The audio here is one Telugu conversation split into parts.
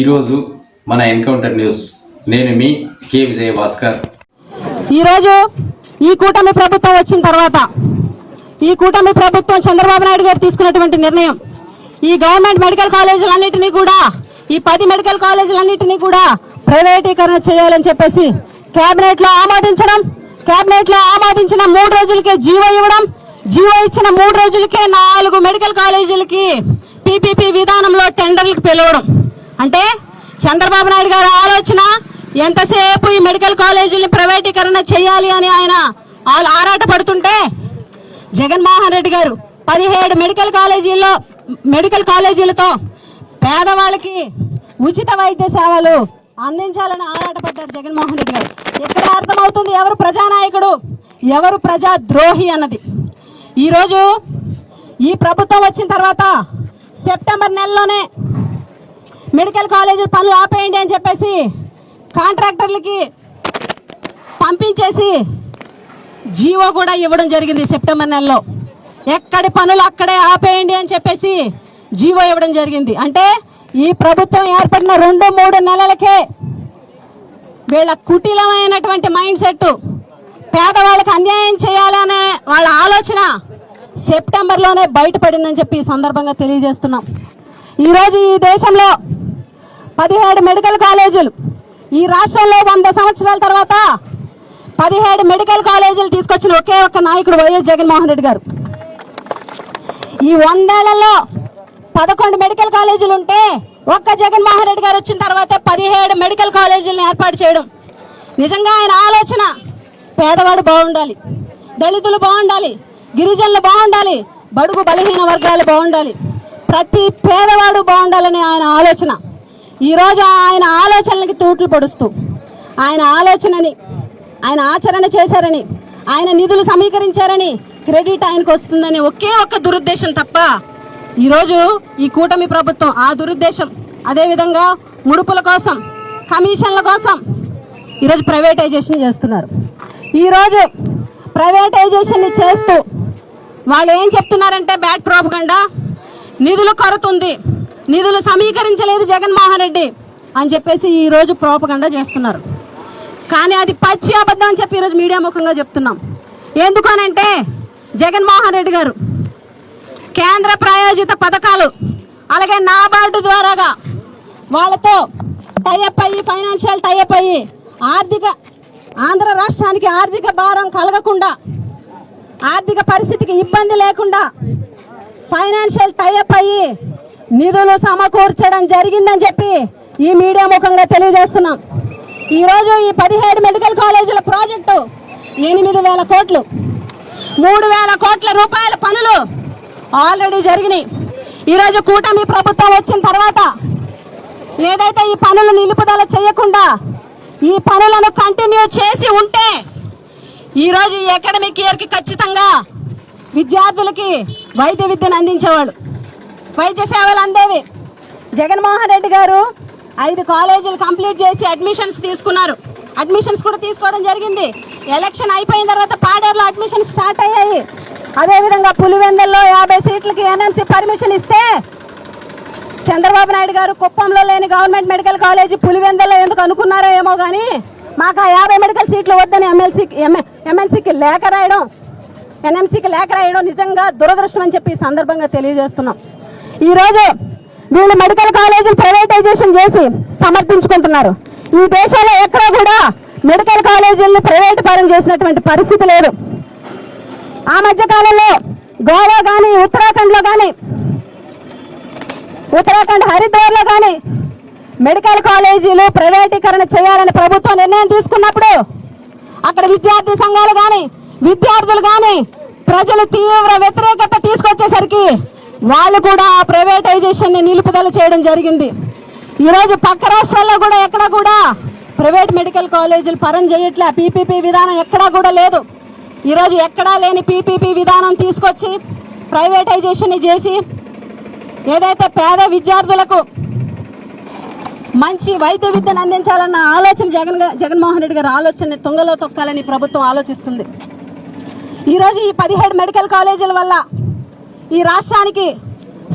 ఈరోజు మన ఎన్కౌంటర్ న్యూస్. నేను మీ కే విజయ భాస్కర్ ఈరోజు ఈ కూటమి ప్రభుత్వం వచ్చిన తర్వాత ఈ కూటమి ప్రభుత్వం చంద్రబాబు నాయుడు గారు తీసుకున్నటువంటి నిర్ణయం. ఈ గవర్నమెంట్ మెడికల్ కాలేజీలన్నింటినీ కూడా ఈ పది మెడికల్ కాలేజీలన్నింటినీ కూడా ప్రైవేటీకరణ చేయాలని చెప్పేసి కేబినెట్లో ఆమోదించడం కేబినెట్లో ఆమోదించిన మూడు రోజులకే జీవో ఇవ్వడం జీవో ఇచ్చిన మూడు రోజులకే నాలుగు మెడికల్ కాలేజీలకి పీపీపీ విధానంలో టెండర్లకు పిలవడం. అంటే చంద్రబాబు నాయుడు గారి ఆలోచన ఎంతసేపు ఈ మెడికల్ కాలేజీని ప్రైవేటీకరణ చేయాలి అని ఆయన ఆ- ఆరాట పడుతుంటే జగన్మోహన్ రెడ్డి గారు పదిహేడు మెడికల్ కాలేజీల్లో మెడికల్ కాలేజీలతో పేదవాళ్ళకి ఉచిత వైద్య సేవలు అందించాలని ఆరాటపడ్డారు జగన్మోహన్ రెడ్డి గారు. ఇక్కడ అర్థమవుతుంది ఎవరు ప్రజానాయకుడు ఎవరు ప్రజా ద్రోహి అన్నది. ఈరోజు ఈ ప్రభుత్వం వచ్చిన తర్వాత సెప్టెంబర్ నెలలోనే మెడికల్ కాలేజీ పనులు ఆపేయండి అని చెప్పేసి కాంట్రాక్టర్లకి పంపించేసి జీవో కూడా ఇవ్వడం జరిగింది సెప్టెంబర్ నెలలో. ఎక్కడి పనులు అక్కడే ఆపేయండి అని చెప్పేసి జీవో ఇవ్వడం జరిగింది. అంటే ఈ ప్రభుత్వం ఏర్పడిన రెండు మూడు నెలలకే వీళ్ళ కుటిలమైనటువంటి మైండ్ సెట్ పేదవాళ్ళకి అన్యాయం చేయాలనే వాళ్ళ ఆలోచన సెప్టెంబర్లోనే బయటపడిందని చెప్పి ఈ సందర్భంగా తెలియజేస్తున్నాం. ఈరోజు ఈ దేశంలో పదిహేడు మెడికల్ కాలేజీలు. ఈ రాష్ట్రంలో వంద సంవత్సరాల తర్వాత పదిహేడు మెడికల్ కాలేజీలు తీసుకొచ్చిన ఒకే ఒక్క నాయకుడు వైఎస్ జగన్మోహన్ రెడ్డి గారు. ఈ వందేళ్ళలో పదకొండు మెడికల్ కాలేజీలు ఉంటే ఒక్క జగన్మోహన్ రెడ్డి గారు వచ్చిన తర్వాత పదిహేడు మెడికల్ కాలేజీలను ఏర్పాటు చేయడం. నిజంగా ఆయన ఆలోచన పేదవాడు బాగుండాలి దళితులు బాగుండాలి గిరిజనులు బాగుండాలి బడుగు బలహీన వర్గాలు బాగుండాలి. ప్రతి పేదవాడు బాగుండాలని ఆయన ఆలోచన. ఈరోజు ఆయన ఆలోచనలకి తూట్లు పొడుస్తూ ఆయన ఆలోచనని ఆయన ఆచరణ చేశారని ఆయన నిధులు సమీకరించారని క్రెడిట్ ఆయనకు వస్తుందని ఒకే ఒక్క దురుద్దేశం తప్ప ఈరోజు ఈ కూటమి ప్రభుత్వం ఆ దురుద్దేశం. అదేవిధంగా ముడుపుల కోసం కమిషన్ల కోసం ఈరోజు ప్రైవేటైజేషన్ చేస్తున్నారు. ఈరోజు ప్రైవేటైజేషన్ని చేస్తూ వాళ్ళు ఏం చెప్తున్నారంటే బ్యాడ్ ప్రాపగండా నిధులు కొరతుంది నిధులు సమీకరించలేదు జగన్మోహన్ రెడ్డి అని చెప్పేసి ఈరోజు ప్రోపగండా చేస్తున్నారు. కానీ అది పచ్చి అబద్ధం అని చెప్పి ఈరోజు మీడియా ముఖంగా చెప్తున్నాం. ఎందుకనంటే జగన్మోహన్ రెడ్డి గారు కేంద్ర ప్రాయోజిత పథకాలు అలాగే నాబార్డు ద్వారాగా వాళ్ళతో టైఅప్ అయ్యి ఫైనాన్షియల్ టైఅప్ అయ్యి ఆర్థిక ఆంధ్ర రాష్ట్రానికి ఆర్థిక భారం కలగకుండా ఆర్థిక పరిస్థితికి ఇబ్బంది లేకుండా ఫైనాన్షియల్ టైఅప్ అయ్యి నిధులు సమకూర్చడం జరిగిందని చెప్పి ఈ మీడియా ముఖంగా తెలియజేస్తున్నాం. ఈరోజు ఈ పదిహేడు మెడికల్ కాలేజీల ప్రాజెక్టు ఎనిమిది వేల కోట్లు మూడు వేల కోట్ల రూపాయల పనులు ఆల్రెడీ జరిగినాయి. ఈరోజు కూటమి ప్రభుత్వం వచ్చిన తర్వాత ఏదైతే ఈ పనులు నిలుపుదల చేయకుండా ఈ పనులను కంటిన్యూ చేసి ఉంటే ఈరోజు ఈ అకాడమిక్ ఇయర్కి ఖచ్చితంగా విద్యార్థులకి వైద్య విద్యను అందించేవాళ్ళు. వైద్య సేవలు అందేవి. జగన్మోహన్ రెడ్డి గారు ఐదు కాలేజీలు కంప్లీట్ చేసి అడ్మిషన్స్ తీసుకున్నారు. అడ్మిషన్స్ కూడా తీసుకోవడం జరిగింది. ఎలక్షన్ అయిపోయిన తర్వాత పాడేరులో అడ్మిషన్స్ స్టార్ట్ అయ్యాయి. అదేవిధంగా పులివెందల్లో యాభై సీట్లకి ఎన్ఎంసీ పర్మిషన్ ఇస్తే చంద్రబాబు నాయుడు గారు కుప్పంలో లేని గవర్నమెంట్ మెడికల్ కాలేజీ పులివెందల్లో ఎందుకు అనుకున్నారో ఏమో కానీ మాకు ఆ యాభై మెడికల్ సీట్లు వద్దని ఎమ్మెల్సీకి ఎమ్మెల్సీకి లేఖ రాయడం ఎన్ఎంసీకి లేఖ రాయడం నిజంగా దురదృష్టం అని చెప్పి సందర్భంగా తెలియజేస్తున్నాం. ఈరోజు వీళ్ళు మెడికల్ కాలేజీలు ప్రైవేటైజేషన్ చేసి సమర్థించుకుంటున్నారు ఈ దేశంలో ఎక్కడా కూడా మెడికల్ కాలేజీలను ప్రైవేట్ పరం చేసినటువంటి పరిస్థితి లేదు. ఆ మధ్య కాలంలో గోవా కానీ ఉత్తరాఖండ్లో కానీ ఉత్తరాఖండ్ హరిద్వార్లో కానీ మెడికల్ కాలేజీలు ప్రైవేటీకరణ చేయాలని ప్రభుత్వం నిర్ణయం తీసుకున్నప్పుడు అక్కడ విద్యార్థి సంఘాలు కానీ విద్యార్థులు కానీ ప్రజలు తీవ్ర వ్యతిరేకత తీసుకొచ్చేసరికి వాళ్ళు కూడా ఆ ప్రైవేటైజేషన్ని నిలుపుదల చేయడం జరిగింది. ఈరోజు పక్క రాష్ట్రాల్లో కూడా ఎక్కడ కూడా ప్రైవేట్ మెడికల్ కాలేజీలు పరం చేయట్లే పీపీపీ విధానం ఎక్కడా కూడా లేదు. ఈరోజు ఎక్కడా లేని పీపీపీ విధానం తీసుకొచ్చి ప్రైవేటైజేషన్ చేసి ఏదైతే పేద విద్యార్థులకు మంచి వైద్య విద్యను అందించాలన్న ఆలోచన జగన్ జగన్మోహన్ రెడ్డి గారి ఆలోచనని తుంగలో తొక్కాలని ప్రభుత్వం ఆలోచిస్తుంది. ఈరోజు ఈ పదిహేడు మెడికల్ కాలేజీల వల్ల ఈ రాష్ట్రానికి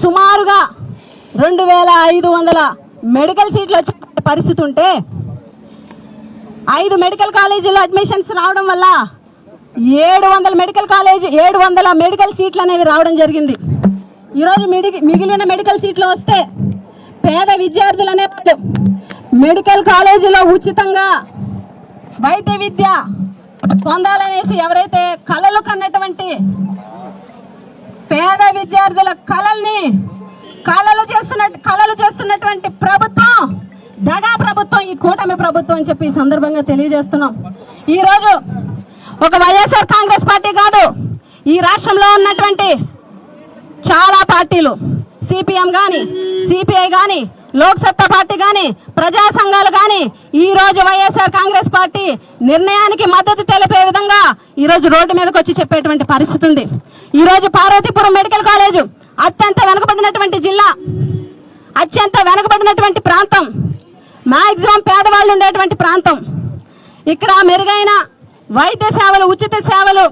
సుమారుగా రెండు వేల ఐదు వందల మెడికల్ సీట్లు వచ్చే పరిస్థితి ఉంటే ఐదు మెడికల్ కాలేజీలో అడ్మిషన్స్ రావడం వల్ల ఏడు వందల మెడికల్ కాలేజ్ ఏడు వందల మెడికల్ సీట్లు అనేవి రావడం జరిగింది. ఈరోజు మిడి మిగిలిన మెడికల్ సీట్లు వస్తే పేద విద్యార్థులు అనేవాళ్ళు మెడికల్ కాలేజీలో ఉచితంగా వైద్య విద్య పొందాలనేసి ఎవరైతే కళలు కన్నటువంటి విద్యార్థుల కళల్ని కళలు చేస్తున్న కళలు చేస్తున్నటువంటి ప్రభుత్వం దగా ప్రభుత్వం ఈ కూటమి ప్రభుత్వం అని చెప్పి ఈ సందర్భంగా తెలియజేస్తున్నాం. ఈరోజు ఒక వైఎస్ఆర్ కాంగ్రెస్ పార్టీ కాదు ఈ రాష్ట్రంలో ఉన్నటువంటి చాలా పార్టీలు సిపిఎం కానీ సిపిఐ కానీ లోక్సత్తా పార్టీ కానీ ప్రజా సంఘాలు కానీ ఈ రోజు వైఎస్ఆర్ కాంగ్రెస్ పార్టీ నిర్ణయానికి మద్దతు తెలిపే విధంగా ఈ రోజు రోడ్డు మీదకి వచ్చి చెప్పేటువంటి పరిస్థితి ఉంది. ఈ రోజు పార్వతీపురం మెడికల్ కాలేజ్ అత్యంత వెనుకబడినటువంటి జిల్లా అత్యంత వెనుకబడినటువంటి ప్రాంతం. మాక్సిమం పేదవాళ్ళు ఉండేటువంటి ప్రాంతం. ఇక్కడ మెరుగైన వైద్య సేవలు ఉచిత సేవలు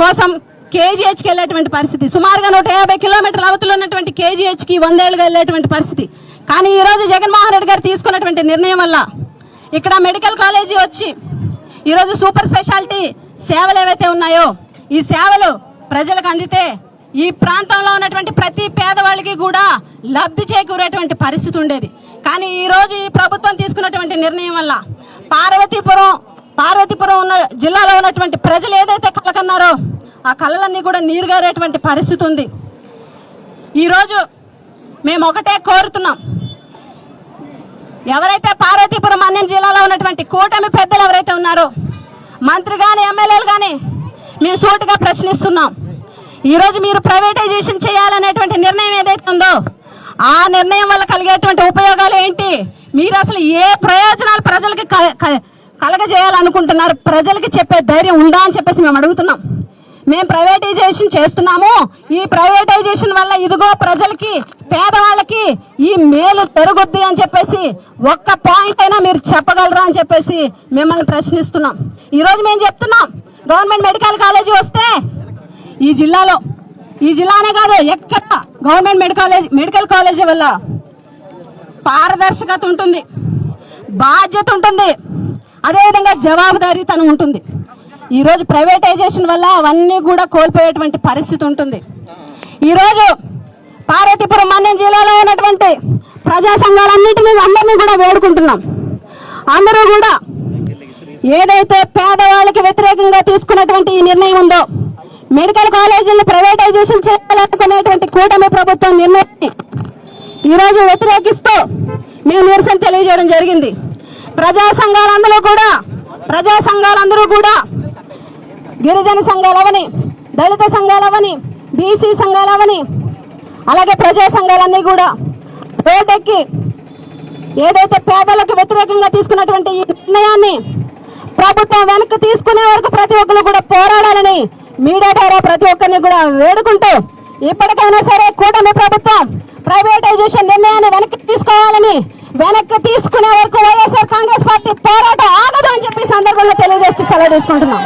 కోసం కేజీహెచ్కి వెళ్ళేటువంటి పరిస్థితి. సుమారుగా నూట యాభై కిలోమీటర్ల అవతల ఉన్నటువంటి కేజీహెచ్కి వందేళ్ళుగా వెళ్ళేటువంటి పరిస్థితి. కానీ ఈరోజు జగన్మోహన్ రెడ్డి గారు తీసుకున్నటువంటి నిర్ణయం వల్ల ఇక్కడ మెడికల్ కాలేజీ వచ్చి ఈరోజు సూపర్ స్పెషాలిటీ సేవలు ఏవైతే ఉన్నాయో ఈ సేవలు ప్రజలకు అందితే ఈ ప్రాంతంలో ఉన్నటువంటి ప్రతి పేదవాళ్ళకి కూడా లబ్ధి చేకూరేటువంటి పరిస్థితి ఉండేది. కానీ ఈరోజు ఈ ప్రభుత్వం తీసుకున్నటువంటి నిర్ణయం వల్ల పార్వతీపురం పార్వతీపురం ఉన్న జిల్లాలో ఉన్నటువంటి ప్రజలు ఏదైతే కలకన్నారో ఆ కళలన్నీ కూడా నీరుగారేటువంటి పరిస్థితి ఉంది. ఈరోజు మేము ఒకటే కోరుతున్నాం. ఎవరైతే పార్వతీపురం అన్యం జిల్లాలో ఉన్నటువంటి కూటమి పెద్దలు ఎవరైతే ఉన్నారో మంత్రి కానీ ఎమ్మెల్యేలు కానీ మేము సూటిగా ప్రశ్నిస్తున్నాం. ఈరోజు మీరు ప్రైవేటైజేషన్ చేయాలనేటువంటి నిర్ణయం ఏదైతే ఉందో ఆ నిర్ణయం వల్ల కలిగేటువంటి ఉపయోగాలు ఏంటి? మీరు అసలు ఏ ప్రయోజనాలు ప్రజలకి కలగజేయాలనుకుంటున్నారు. ప్రజలకి చెప్పే ధైర్యం ఉందా అని చెప్పేసి మేము అడుగుతున్నాం. మేము ప్రైవేటైజేషన్ చేస్తున్నాము. ఈ ప్రైవేటైజేషన్ వల్ల ఇదిగో ప్రజలకి పేదవాళ్ళకి ఈ మేలు పెరుగుద్ది అని చెప్పేసి ఒక్క పాయింట్ అయినా మీరు చెప్పగలరా అని చెప్పేసి మిమ్మల్ని ప్రశ్నిస్తున్నాం. ఈరోజు మేము చెప్తున్నాం గవర్నమెంట్ మెడికల్ కాలేజీ వస్తే ఈ జిల్లాలో ఈ జిల్లానే కాదు ఎక్కడ గవర్నమెంట్ మెడికల్ మెడికల్ కాలేజీ వల్ల పారదర్శకత ఉంటుంది బాధ్యత ఉంటుంది. అదేవిధంగా జవాబుదారీతనం ఉంటుంది. ఈరోజు ప్రైవేటైజేషన్ వల్ల అవన్నీ కూడా కోల్పోయేటువంటి పరిస్థితి ఉంటుంది. ఈరోజు పార్వతీపురం మన్యం జిల్లాలో ఉన్నటువంటి ప్రజా సంఘాలన్నింటినీ అందరినీ కూడా వేడుకుంటున్నాం. అందరూ కూడా ఏదైతే పేదవాళ్ళకి వ్యతిరేకంగా తీసుకున్నటువంటి ఈ నిర్ణయం ఉందో మెడికల్ కాలేజీలను ప్రైవేటైజేషన్ చేయాలనుకునేటువంటి కూటమి ప్రభుత్వం నిర్ణయాన్ని ఈరోజు వ్యతిరేకిస్తూ మేము నిరసన తెలియజేయడం జరిగింది. ప్రజా సంఘాలందరూ కూడా ప్రజా సంఘాలందరూ కూడా గిరిజన సంఘాలవని దళిత సంఘాలవని బీసీ సంఘాలవని అలాగే ప్రజా సంఘాలన్నీ కూడా రోడ్డెక్కి ఏదైతే పేదలకు వ్యతిరేకంగా తీసుకున్నటువంటి ఈ నిర్ణయాన్ని ప్రభుత్వం వెనక్కి తీసుకునే వరకు ప్రతి ఒక్కరు కూడా పోరాడాలని మీడియా ద్వారా ప్రతి ఒక్కరిని కూడా వేడుకుంటూ ఇప్పటికైనా సరే కూటమి ప్రభుత్వం ప్రైవేటైజేషన్ నిర్ణయాన్ని వెనక్కి తీసుకోవాలని వెనక్కి తీసుకునే వరకు వైఎస్ఆర్ కాంగ్రెస్ పార్టీ పోరాటం ఆగదు అని చెప్పి సందర్భంగా తెలియజేస్తూ సెలవు తీసుకుంటున్నాం.